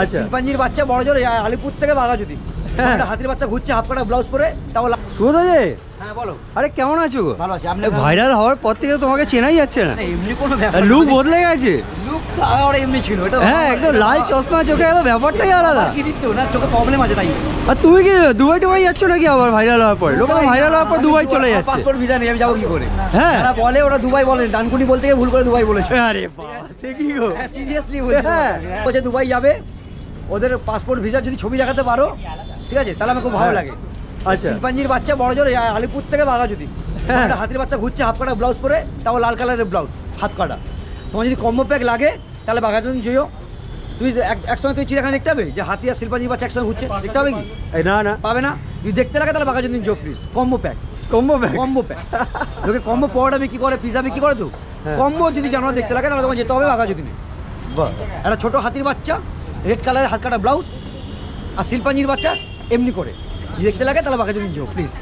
আচ্ছা। শিল্পাঞ্জির বাচ্চা বড় জোর আলিপুর থেকে বাঘা যদি। হ্যাঁ। হাতির বাচ্চা ঘুরছে হাফ কাটা ব্লাউজ পরে তাও সুবোধ যে? হ্যাঁ বলো। আরে কেমন আছো ভালো আছি আপনি ভাইরাল হওয়ার পর থেকে তোমাকে চেনাই যাচ্ছে না। না, এমনি কোনো লুক বদলে গেছে। লুক তো এমনি ছিল এটা হ্যাঁ একদম লাল চশমা চোখে ব্যাপারটাই আলাদা। কি দিত? না চোখে প্রবলেম আছে তাই। আর তুমি কি দুবাই টুবাই যাচ্ছ নাকি আবার ভাইরাল হওয়ার পর? লোক ভাইরাল হওয়ার পর দুবাই চলে যাচ্ছে। পাসপোর্ট ভিসা নেই আমি যাব কি করে? হ্যাঁ। বলে ওরা দুবাই বলে। ডানকুনি বলতে গিয়ে ভুল করে দুবাই বলেছে। আরে বাবা সে কি গো? সিরিয়াসলি বলছি। হ্যাঁ। দুবাই যাবে ওদের পাসপোর্ট ভিসা যদি ছবি দেখাতে পারো ঠিক আছে? তাহলে আমার খুব ভালো হ্যাঁ। লাগে। আচ্ছা। শিল্পাঞ্জির বাচ্চা বড় জোর আলিপুর থেকে বাঘা যদি। হ্যাঁ। একটা হাতির বাচ্চা ঘুরছে হাফ কাটা ব্লাউজ পরে তাও লাল কালারের ব্লাউজ হাত কাটা। তোমার যদি কম্বো প্যাক লাগে তাহলে বাঘা যদি যেও তুমি এক- একসঙ্গে তুমি চিড়িয়াখানা দেখতে হবে যে হাতি আর শিল্পাঞ্জির বাচ্চা একসঙ্গে ঘুরছে দেখতে হবে কি? না না। পাবে না? যদি দেখতে লাগে তাহলে বাঘা যদি জো please combo pack combo pack combo pack লোকে কম্বো পরোটা বিক্রি করে পিজা বিক্রি করে তো। হ্যাঁ। কম্বো যদি জানোয়ার দেখতে লাগে তাহলে তোমার যেতে হবে বাঘা যদি বাহ। একটা ছোট হাতির বাচ্চা রেড কালারের হালকাটা ব্লাউজ আর শিল্পাঞ্জির বাচ্চা, এমনি করে। দেখতে লাগে, তাহলে বাঘা যদি প্লিজ